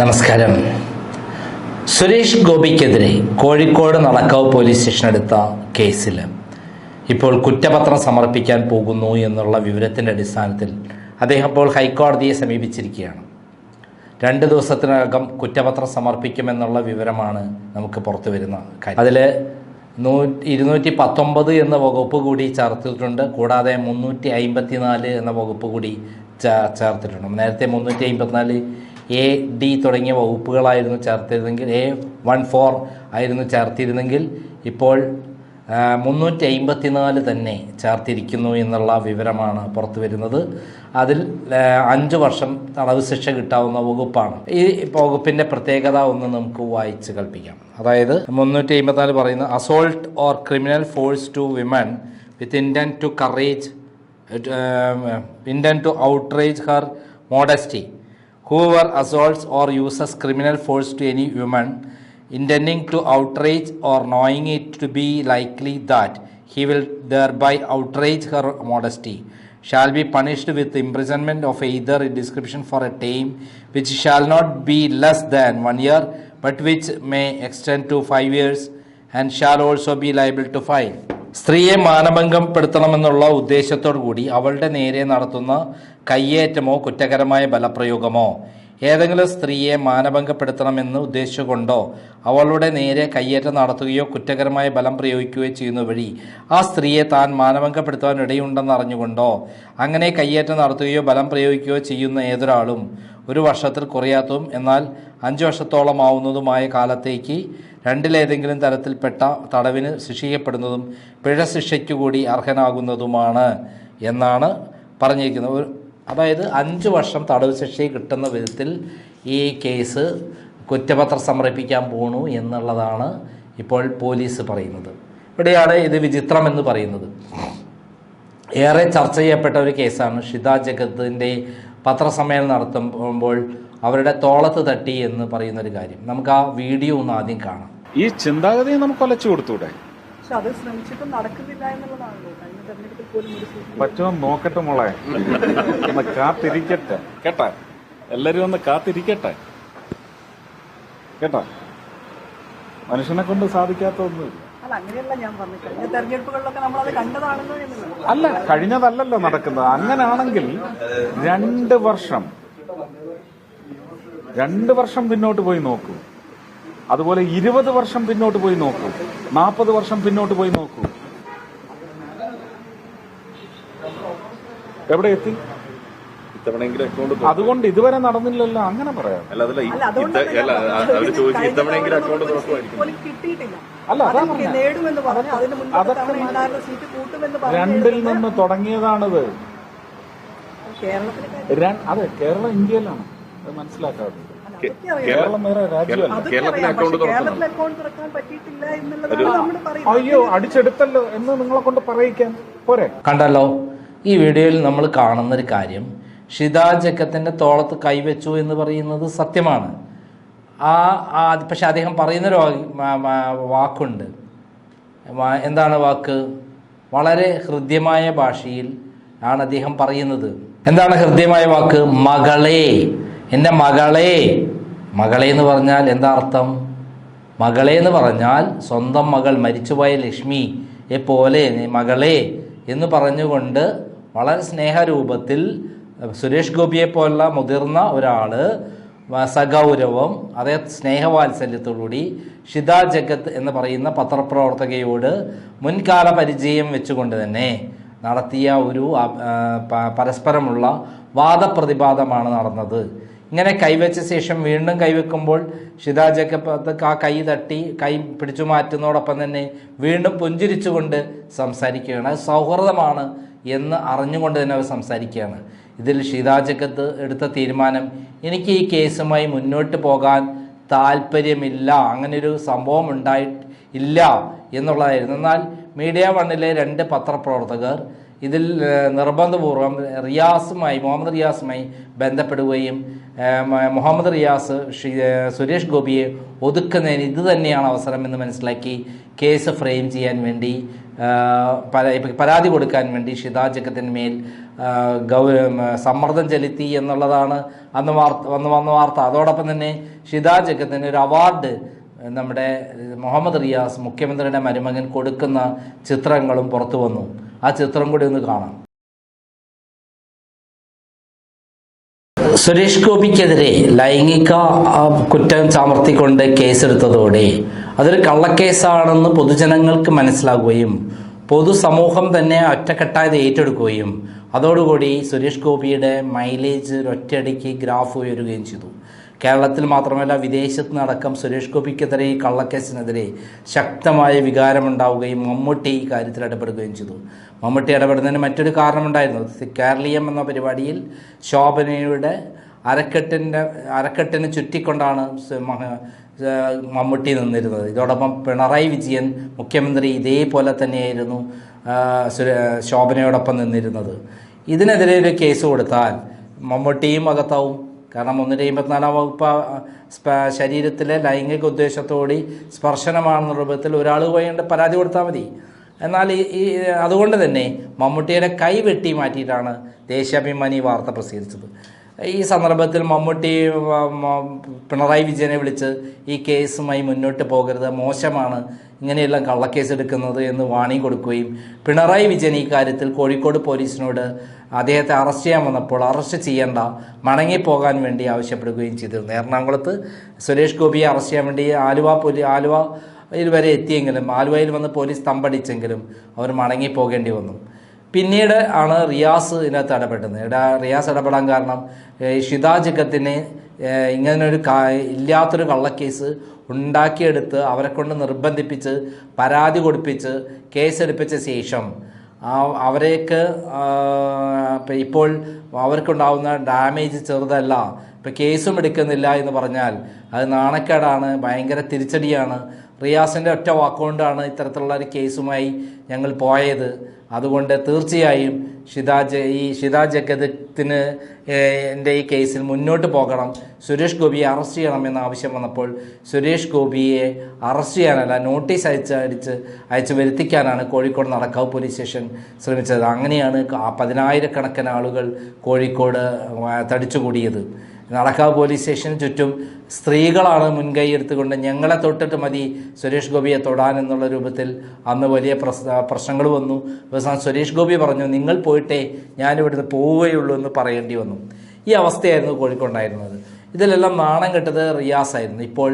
നമസ്കാരം. സുരേഷ് ഗോപിക്കെതിരെ Kozhikode Nadakkavu police station എടുത്ത കേസിൽ ഇപ്പോൾ കുറ്റപത്രം സമർപ്പിക്കാൻ പോകുന്നു എന്നുള്ള വിവരത്തിന്റെ അടിസ്ഥാനത്തിൽ അദ്ദേഹം ഇപ്പോൾ ഹൈക്കോടതിയെ സമീപിച്ചിരിക്കുകയാണ്. രണ്ട് ദിവസത്തിനകം കുറ്റപത്രം സമർപ്പിക്കുമെന്നുള്ള വിവരമാണ് നമുക്ക് പുറത്തു വരുന്ന കാര്യം. അതിൽ നൂ ഇരുന്നൂറ്റി പത്തൊമ്പത് എന്ന വകുപ്പ് കൂടി ചേർത്തിട്ടുണ്ട്. കൂടാതെ മുന്നൂറ്റി അമ്പത്തി നാല് എന്ന വകുപ്പ് കൂടി ചേർത്തിട്ടുണ്ട്. നേരത്തെ മുന്നൂറ്റി അമ്പത്തിനാല് എ ഡി തുടങ്ങിയ വകുപ്പുകളായിരുന്നു ചേർത്തിരുന്നെങ്കിൽ എ വൺ ഫോർ ആയിരുന്നു ചേർത്തിരുന്നെങ്കിൽ ഇപ്പോൾ മുന്നൂറ്റി അമ്പത്തിനാല് തന്നെ ചേർത്തിരിക്കുന്നു എന്നുള്ള വിവരമാണ് പുറത്തു വരുന്നത്. അതിൽ അഞ്ച് വർഷം തടവ് ശിക്ഷ കിട്ടാവുന്ന വകുപ്പാണ്. ഈ വകുപ്പിന്റെ പ്രത്യേകത ഒന്ന് നമുക്ക് വായിച്ച് കൽപ്പിക്കാം. അതായത് മുന്നൂറ്റി അമ്പത്തിനാല് പറയുന്നത് assault or criminal force to women with intent to outrage intent to outrage her modesty. Whoever assaults or uses criminal force to any woman, intending to outrage or knowing it to be likely that he will thereby outrage her modesty, shall be punished with imprisonment of either description for a time which shall not be less than one year, but which may extend to five years, and shall also be liable to fine. സ്ത്രീയെ മാനഭംഗപ്പെടുത്തണമെന്നുള്ള ഉദ്ദേശത്തോടു കൂടി അവളുടെ നേരെ നടത്തുന്ന കയ്യേറ്റമോ കുറ്റകരമായ ബലപ്രയോഗമോ ഏതെങ്കിലും സ്ത്രീയെ മാനഭംഗപ്പെടുത്തണമെന്ന് ഉദ്ദേശിച്ചുകൊണ്ടോ അവളുടെ നേരെ കയ്യേറ്റം നടത്തുകയോ കുറ്റകരമായ ബലം പ്രയോഗിക്കുകയോ ചെയ്യുന്ന വഴി ആ സ്ത്രീയെ താൻ മാനഭംഗപ്പെടുത്താൻ ഇടയുണ്ടെന്ന് അറിഞ്ഞുകൊണ്ടോ അങ്ങനെ കയ്യേറ്റം നടത്തുകയോ ബലം പ്രയോഗിക്കുകയോ ചെയ്യുന്ന ഏതൊരാളും ഒരു വർഷത്തിൽ കുറയാത്തതും എന്നാൽ അഞ്ച് വർഷത്തോളം ആവുന്നതുമായ കാലത്തേക്ക് രണ്ടിലേതെങ്കിലും തരത്തിൽപ്പെട്ട തടവിന് ശിക്ഷിക്കപ്പെടുന്നതും പിഴ ശിക്ഷയ്ക്കു കൂടി അർഹനാകുന്നതുമാണ് എന്നാണ് പറഞ്ഞിരിക്കുന്നത്. അതായത് അഞ്ച് വർഷം തടവ് ശിക്ഷ കിട്ടുന്ന വിധത്തിൽ ഈ കേസ് കുറ്റപത്രം സമർപ്പിക്കാൻ പോണു എന്നുള്ളതാണ് ഇപ്പോൾ പോലീസ് പറയുന്നത്. ഇവിടെയാണ് ഇത് വിചിത്രം എന്ന് പറയുന്നത്. ഏറെ ചർച്ച ചെയ്യപ്പെട്ട ഒരു കേസാണ് ഷിത ജഗത്തിന്റെ പത്രസമ്മേളനം നടത്തുമ്പോൾ അവരുടെ തോളത്ത് തട്ടി എന്ന് പറയുന്ന ഒരു കാര്യം. നമുക്ക് ആ വീഡിയോ ഒന്ന് ആദ്യം കാണാം. ഈ ചിന്താഗതി നമുക്ക് ഒലച്ചു കൊടുത്തൂടെ? പക്ഷെ അത് ശ്രമിച്ചിട്ടും നടക്കുന്നില്ല എന്നുള്ളതാണല്ലോ. കഴിഞ്ഞ തെരഞ്ഞെടുപ്പിൽ പോലും ഒരു സീറ്റ് പറ്റുമോ നോക്കട്ടെ മോളെ. ഒന്ന് കാത്തിരിക്കട്ടെ. കേട്ടാ? എല്ലാരും ഒന്ന് കാത്തിരിക്കട്ടെ. കേട്ടാ? മനുഷ്യനെ കൊണ്ട് സാധിക്കാത്ത ഒന്നുമില്ല. ഞാൻ അല്ല കഴിഞ്ഞതല്ലല്ലോ നടക്കുന്നത്. അങ്ങനാണെങ്കിൽ രണ്ട് വർഷം രണ്ട് വർഷം പിന്നോട്ട് പോയി നോക്കൂ. അതുപോലെ ഇരുപത് വർഷം പിന്നോട്ട് പോയി നോക്കൂ. നാൽപ്പത് വർഷം പിന്നോട്ട് പോയി നോക്കൂ. എവിടെ എത്തി? ഇത്തവണയെങ്കിലും അക്കൗണ്ട് അതുകൊണ്ട് ഇതുവരെ നടന്നില്ലല്ലോ അങ്ങനെ പറയാം. അല്ല അതല്ല അല്ല അതുകൊണ്ട് അല്ല അവർ ചോദിച്ചു ഇത്തവണയെങ്കിലും അക്കൗണ്ട് തുറക്കുമായിരിക്കും കിട്ടിയിട്ടില്ല. അല്ല, അതാ അത് പറഞ്ഞെ. നേടുമെന്ന് പറഞ്ഞു. അതിന് മുന്നത്തെ അതൊക്കെ തവണ ഇന്നാരുടെ സീറ്റ് കൂട്ടുമെന്ന് പറഞ്ഞു രണ്ടിൽ നിന്ന് തുടങ്ങിയതാണിത്. അതെ കേരളം ഇന്ത്യയിലാണ്. അത് മനസ്സിലാക്കാറുണ്ട് അയ്യോ അടിച്ചെടുത്തല്ലോ എന്ന് നിങ്ങളെ കൊണ്ട് പറയിക്കാൻ. പോരെ. കണ്ടല്ലോ ഈ വീഡിയോയിൽ നമ്മൾ കാണുന്ന ഒരു കാര്യം ഷിത ജക്കത്തിന്റെ തോളത്ത് കൈവച്ചു എന്ന് പറയുന്നത് സത്യമാണ്. ആ പക്ഷെ അദ്ദേഹം പറയുന്ന വാക്കുണ്ട്. എന്താണ് വാക്ക്? വളരെ ഹൃദ്യമായ ഭാഷയിൽ ആണ് അദ്ദേഹം പറയുന്നത്. എന്താണ് ഹൃദ്യമായ വാക്ക്? മകളെ. എന്റെ മകളെ. മകളെ എന്ന് പറഞ്ഞാൽ എന്താ അർത്ഥം? മകളെ എന്ന് പറഞ്ഞാൽ സ്വന്തം മകൾ മരിച്ചുപോയ ലക്ഷ്മി എ പോലെ മകളെ എന്ന് പറഞ്ഞുകൊണ്ട് വളരെ സ്നേഹരൂപത്തിൽ സുരേഷ് ഗോപിയെ പോലുള്ള മുതിർന്ന ഒരാൾ സഗൗരവം അതേ സ്നേഹവാത്സല്യത്തോടുകൂടി ഷിത ജഗത്ത് എന്ന് പറയുന്ന പത്രപ്രവർത്തകയോട് മുൻകാല പരിചയം വെച്ചുകൊണ്ട് തന്നെ നടത്തിയ ഒരു പരസ്പരമുള്ള വാദപ്രതിവാദമാണ് നടന്നത്. ഇങ്ങനെ കൈവച്ച ശേഷം വീണ്ടും കൈവെക്കുമ്പോൾ ഷിത ജക്കബ് ആ കൈ തട്ടി കൈ പിടിച്ചു മാറ്റുന്നതോടൊപ്പം തന്നെ വീണ്ടും പുഞ്ചിരിച്ചുകൊണ്ട് സംസാരിക്കുകയാണ്. അത് സൗഹൃദമാണ് എന്ന് അറിഞ്ഞുകൊണ്ട് തന്നെ അവർ സംസാരിക്കുകയാണ്. ഇതിൽ ഷിതാജക്കത്ത് എടുത്ത തീരുമാനം എനിക്ക് ഈ കേസുമായി മുന്നോട്ട് പോകാൻ താല്പര്യമില്ല അങ്ങനൊരു സംഭവം ഉണ്ടായി ഇല്ല എന്നുള്ളതായിരുന്നു. എന്നാൽ മീഡിയ വണ്ണിലെ രണ്ട് പത്രപ്രവർത്തകർ ഇതിൽ നിർബന്ധപൂർവം റിയാസുമായി മുഹമ്മദ് റിയാസുമായി ബന്ധപ്പെടുകയും മുഹമ്മദ് റിയാസ് സുരേഷ് ഗോപിയെ ഒതുക്കുന്നതിന് ഇത് തന്നെയാണ് അവസരം എന്ന് മനസ്സിലാക്കി കേസ് ഫ്രെയിം ചെയ്യാൻ വേണ്ടി പരാതി കൊടുക്കാൻ വേണ്ടി ഷിതാ ജഗത്തിന്മേൽ ആ, ഗൗ സമ്മർദ്ദം ചെലുത്തി എന്നുള്ളതാണ് അന്ന് വാർത്ത വന്ന് വന്ന വാർത്ത. അതോടൊപ്പം തന്നെ ഷിതാ ജഗത്തിന് ഒരു അവാർഡ് നമ്മുടെ മുഹമ്മദ് റിയാസ് മുഖ്യമന്ത്രിയുടെ മരുമകൻ കൊടുക്കുന്ന ചിത്രങ്ങളും പുറത്തു വന്നു. ആ ചിത്രം കൂടി ഒന്ന് കാണാം. സുരേഷ് ഗോപിക്കെതിരെ ലൈംഗിക കുറ്റം ചമർത്തിക്കൊണ്ട് കേസെടുത്തതോടെ അതൊരു കള്ളക്കേസാണെന്ന് പൊതുജനങ്ങൾക്ക് മനസ്സിലാകുകയും പൊതുസമൂഹം തന്നെ ഒറ്റക്കെട്ടായത് ഏറ്റെടുക്കുകയും അതോടുകൂടി സുരേഷ് ഗോപിയുടെ മൈലേജ് ഒറ്റയടിക്ക് ഗ്രാഫ് ഉയരുകയും ചെയ്തു. കേരളത്തിൽ മാത്രമല്ല വിദേശത്ത് നടക്കം സുരേഷ് ഗോപിക്കെതിരെ ഈ കള്ളക്കേസിനെതിരെ ശക്തമായ വികാരമുണ്ടാവുകയും മമ്മൂട്ടി ഈ കാര്യത്തിൽ ഇടപെടുകയും ചെയ്തു. മമ്മൂട്ടി ഇടപെടുന്നതിന് മറ്റൊരു കാരണമുണ്ടായിരുന്നു. കേരളീയം എന്ന പരിപാടിയിൽ ശോഭനയുടെ അരക്കെട്ടിന്റെ അരക്കെട്ടിന് ചുറ്റിക്കൊണ്ടാണ് മമ്മൂട്ടി നിന്നിരുന്നത്. ഇതോടൊപ്പം പിണറായി വിജയൻ മുഖ്യമന്ത്രി ഇതേപോലെ തന്നെയായിരുന്നു ശോഭനയോടൊപ്പം നിന്നിരുന്നത്. ഇതിനെതിരെ ഒരു കേസ് കൊടുത്താൽ മമ്മൂട്ടിയും അകത്താവും. കാരണം ഒന്നിന്റെ അമ്പത്തിനാലാം വകുപ്പ് ശരീരത്തിലെ ലൈംഗിക ഉദ്ദേശത്തോടി സ്പർശനമാണെന്ന രൂപത്തിൽ ഒരാൾ പോയിട്ട് പരാതി കൊടുത്താൽ മതി. എന്നാൽ ഈ അതുകൊണ്ട് തന്നെ മമ്മൂട്ടിയുടെ കൈ വെട്ടി മാറ്റിയിട്ടാണ് ദേശാഭിമാനി വാർത്ത പ്രസിദ്ധിച്ചത് ഈ സന്ദർഭത്തിൽ മമ്മൂട്ടി പിണറായി വിജയനെ വിളിച്ച് ഈ കേസുമായി മുന്നോട്ട് പോകരുത് മോശമാണ് ഇങ്ങനെയെല്ലാം കള്ളക്കേസ് എടുക്കുന്നത് എന്ന് വാണി കൊടുക്കുകയും പിണറായി വിജയൻ ഈ കാര്യത്തിൽ കോഴിക്കോട് പോലീസിനോട് അദ്ദേഹത്തെ അറസ്റ്റ് ചെയ്യാൻ വന്നപ്പോൾ അറസ്റ്റ് ചെയ്യേണ്ട മടങ്ങിപ്പോകാൻ വേണ്ടി ആവശ്യപ്പെടുകയും ചെയ്തിരുന്നു. എറണാകുളത്ത് സുരേഷ് ഗോപിയെ അറസ്റ്റ് ചെയ്യാൻ വേണ്ടി ആലുവ പോലീ ആലുവയിൽ വരെ എത്തിയെങ്കിലും ആലുവയിൽ വന്ന് പോലീസ് തമ്പടിച്ചെങ്കിലും അവർ മടങ്ങിപ്പോകേണ്ടി വന്നു. പിന്നീട് ആണ് റിയാസ് ഇതിനകത്ത് ഇടപെടുന്നത് റിയാസ് ഇടപെടാൻ കാരണം ഏഹ് ഷിതാ ജഗത്തിനെ ഇങ്ങനൊരു കാ ഇല്ലാത്തൊരു കള്ളക്കേസ് ഉണ്ടാക്കിയെടുത്ത് അവരെ കൊണ്ട് നിർബന്ധിപ്പിച്ച് പരാതി കൊടുപ്പിച്ച് കേസെടുപ്പിച്ച ശേഷം അവരേക്ക് ഇപ്പോൾ അവർക്കുണ്ടാവുന്ന ഡാമേജ് ചെറുതല്ല. ഇപ്പം കേസും എടുക്കുന്നില്ല എന്ന് പറഞ്ഞാൽ അത് നാണക്കേടാണ് ഭയങ്കര തിരിച്ചടിയാണ്. റിയാസിന്റെ ഒറ്റ വാക്കുകൊണ്ടാണ് ഇത്തരത്തിലുള്ള ഒരു കേസുമായി ഞങ്ങൾ പോയത്. അതുകൊണ്ട് തീർച്ചയായും ഷിതാജ് ഈ ഷിതാ എന്റെ ഈ കേസിൽ മുന്നോട്ട് പോകണം. സുരേഷ് ഗോപിയെ അറസ്റ്റ് ചെയ്യണം എന്ന ആവശ്യം വന്നപ്പോൾ സുരേഷ് ഗോപിയെ അറസ്റ്റ് ചെയ്യാനല്ല നോട്ടീസ് അയച്ച് അടിച്ച് അയച്ച് വരുത്തിക്കാനാണ് കോഴിക്കോട് നടക്കാവ് പോലീസ് സ്റ്റേഷൻ ശ്രമിച്ചത്. അങ്ങനെയാണ് പതിനായിരക്കണക്കിന് ആളുകൾ കോഴിക്കോട് തടിച്ചുകൂടിയത് നടക്കാവ് പോലീസ് സ്റ്റേഷന് ചുറ്റും സ്ത്രീകളാണ് മുൻകൈ എടുത്തുകൊണ്ട് ഞങ്ങളെ തൊട്ടിട്ട് മതി സുരേഷ് ഗോപിയെ തൊടാൻ എന്നുള്ള രൂപത്തിൽ അന്ന് വലിയ പ്രശ്ന പ്രശ്നങ്ങൾ വന്നു. അവസാനം സുരേഷ് ഗോപി പറഞ്ഞു നിങ്ങൾ പോയിട്ടേ ഞാനിവിടുന്ന് പോവുകയുള്ളൂ എന്ന് പറയേണ്ടി വന്നു. ഈ അവസ്ഥയായിരുന്നു കോഴിക്കോണ്ടായിരുന്നത് ഇതിലെല്ലാം നാണം കെട്ടത് റിയാസായിരുന്നു. ഇപ്പോൾ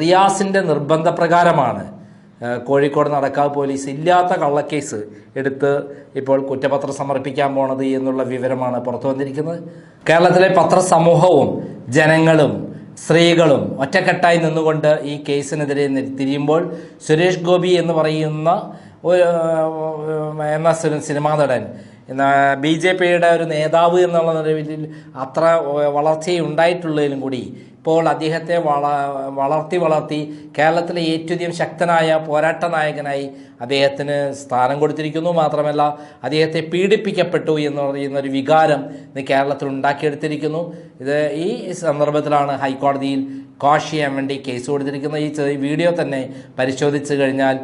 റിയാസിന്റെ നിർബന്ധപ്രകാരമാണ് പ്രകാരമാണ് കോഴിക്കോട് നടക്കാവ് പോലീസ് ഇല്ലാത്ത കള്ളക്കേസ് എടുത്ത് ഇപ്പോൾ കുറ്റപത്രം സമർപ്പിക്കാൻ പോണത് എന്നുള്ള വിവരമാണ് പുറത്തു വന്നിരിക്കുന്നത്. കേരളത്തിലെ പത്രസമൂഹവും ജനങ്ങളും സ്ത്രീകളും ഒറ്റക്കെട്ടായി നിന്നുകൊണ്ട് ഈ കേസിനെതിരെ തിരിയുമ്പോൾ സുരേഷ് ഗോപി എന്ന് പറയുന്ന ഒരു എന്ന സിനിമാ നടൻ ബി ജെ പിയുടെ ഒരു നേതാവ് എന്നുള്ള നിലവിൽ അത്ര വളർച്ചയുണ്ടായിട്ടുള്ളതിലും കൂടി ഇപ്പോൾ അദ്ദേഹത്തെ വള വളർത്തി വളർത്തി കേരളത്തിലെ ഏറ്റവും ശക്തനായ പോരാട്ട നായകനായി അദ്ദേഹത്തിന് സ്ഥാനം കൊടുത്തിരിക്കുന്നു. മാത്രമല്ല അദ്ദേഹത്തെ പീഡിപ്പിക്കപ്പെട്ടു എന്ന് പറയുന്നൊരു വികാരം ഇന്ന് കേരളത്തിൽ ഉണ്ടാക്കിയെടുത്തിരിക്കുന്നു. ഇത് ഈ സന്ദർഭത്തിലാണ് ഹൈക്കോടതിയിൽ കോഷ് ചെയ്യാൻ വേണ്ടി കേസ് കൊടുത്തിരിക്കുന്നത്. ഈ വീഡിയോ തന്നെ പരിശോധിച്ച് കഴിഞ്ഞാൽ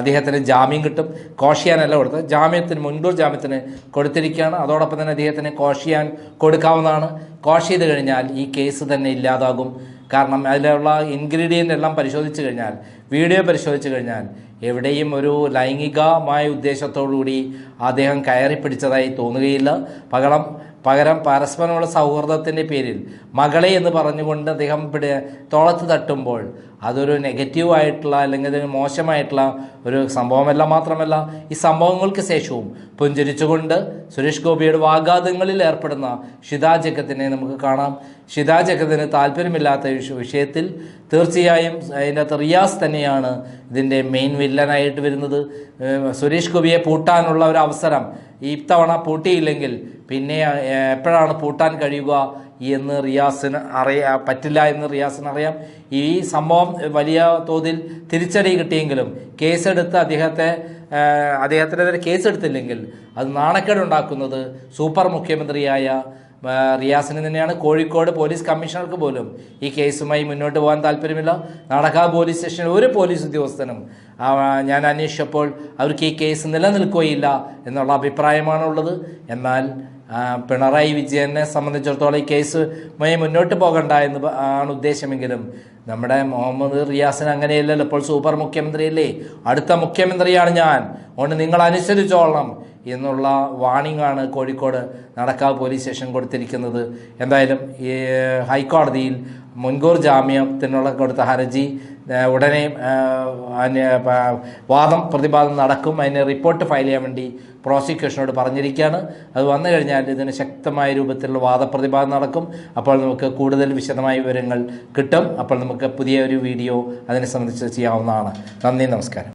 അദ്ദേഹത്തിന് ജാമ്യം കിട്ടും. കോഷിയാനല്ല കൊടുത്തത്. ജാമ്യത്തിന് മുൻകൂർ ജാമ്യത്തിന് കൊടുത്തിരിക്കുകയാണ്. അതോടൊപ്പം തന്നെ അദ്ദേഹത്തിന് കോഷിയാൻ കൊടുക്കാവുന്നതാണ്. കോഷ് ചെയ്ത് കഴിഞ്ഞാൽ ഈ കേസ് തന്നെ ഇല്ലാതാകും. കാരണം അതിലുള്ള ഇൻഗ്രീഡിയന്റ് എല്ലാം പരിശോധിച്ച് കഴിഞ്ഞാൽ വീഡിയോ പരിശോധിച്ച് കഴിഞ്ഞാൽ എവിടെയും ഒരു ലൈംഗികമായ ഉദ്ദേശത്തോടുകൂടി അദ്ദേഹം കയറി പിടിച്ചതായി തോന്നുകയില്ല. പകരം പകരം പരസ്പരമുള്ള സൗഹൃദത്തിന്റെ പേരിൽ മകളെ എന്ന് പറഞ്ഞുകൊണ്ട് അദ്ദേഹം പിടി തോളത്ത് തട്ടുമ്പോൾ അതൊരു നെഗറ്റീവായിട്ടുള്ള അല്ലെങ്കിൽ അതൊരു മോശമായിട്ടുള്ള ഒരു സംഭവമല്ല മാത്രമല്ല ഈ സംഭവങ്ങൾക്ക് ശേഷവും പുഞ്ചിരിച്ചുകൊണ്ട് സുരേഷ് ഗോപിയുടെ വാഗാദങ്ങളിൽ ഏർപ്പെടുന്ന ഷിതാ നമുക്ക് കാണാം. ഷിതാ താല്പര്യമില്ലാത്ത വിഷയത്തിൽ തീർച്ചയായും അതിനകത്ത് റിയാസ് തന്നെയാണ് ഇതിന്റെ മെയിൻ വില്ലനായിട്ട് വരുന്നത്. സുരേഷ് ഗോപിയെ പൂട്ടാനുള്ള ഒരു അവസരം ഈ തവണ പൂട്ടിയില്ലെങ്കിൽ പിന്നെ എപ്പോഴാണ് പൂട്ടാൻ കഴിയുക എന്ന് റിയാസിന് അറിയാ പറ്റില്ല എന്ന് റിയാസിന് അറിയാം. ഈ സംഭവം വലിയ തോതിൽ തിരിച്ചടി കിട്ടിയെങ്കിലും കേസെടുത്ത് അദ്ദേഹത്തെ അദ്ദേഹത്തിനെതിരെ കേസെടുത്തില്ലെങ്കിൽ അത് നാണക്കേടുണ്ടാക്കുന്നത് സൂപ്പർ മുഖ്യമന്ത്രിയായ റിയാസിന് തന്നെയാണ് കോഴിക്കോട് പോലീസ് കമ്മീഷണർക്ക് പോലും ഈ കേസുമായി മുന്നോട്ട് പോകാൻ താല്പര്യമില്ല. നടക്കാവ് പോലീസ് സ്റ്റേഷനിൽ ഒരു പോലീസ് ഉദ്യോഗസ്ഥനും ഞാൻ അന്വേഷിച്ചപ്പോൾ അവർക്ക് ഈ കേസ് നിലനിൽക്കുകയില്ല എന്നുള്ള അഭിപ്രായമാണുള്ളത് എന്നാൽ പിണറായി വിജയനെ സംബന്ധിച്ചിടത്തോളം ഈ കേസുമായി മുന്നോട്ട് പോകണ്ട എന്ന് ആണ് ഉദ്ദേശമെങ്കിലും നമ്മുടെ മുഹമ്മദ് റിയാസിന് അങ്ങനെയല്ലല്ലോ. ഇപ്പോൾ സൂപ്പർ മുഖ്യമന്ത്രിയല്ലേ? അടുത്ത മുഖ്യമന്ത്രിയാണ് ഞാൻ. അതുകൊണ്ട് നിങ്ങൾ അനുസരിച്ചോളണം. എന്നുള്ള വാണിംഗ് ആണ് കോഴിക്കോട് നടക്കാവ് പോലീസ് സ്റ്റേഷൻ കൊടുത്തിരിക്കുന്നത്. എന്തായാലും ഈ ഹൈക്കോടതിയിൽ മുൻകൂർ ജാമ്യത്തിനുള്ള കൊടുത്ത ഹർജി ഉടനെ വാദം പ്രതിവാദം നടക്കും. അതിന് റിപ്പോർട്ട് ഫയൽ ചെയ്യാൻ വേണ്ടി പ്രോസിക്യൂഷനോട് പറഞ്ഞിരിക്കുകയാണ്. അത് വന്നു കഴിഞ്ഞാൽ ഇതിന് ശക്തമായ രൂപത്തിലുള്ള വാദപ്രതിവാദം നടക്കും. അപ്പോൾ നമുക്ക് കൂടുതൽ വിശദമായ വിവരങ്ങൾ കിട്ടും. അപ്പോൾ നമുക്ക് പുതിയ ഒരു വീഡിയോ അതിനെ സംബന്ധിച്ച് ചെയ്യാവുന്നതാണ്. നന്ദി നമസ്കാരം.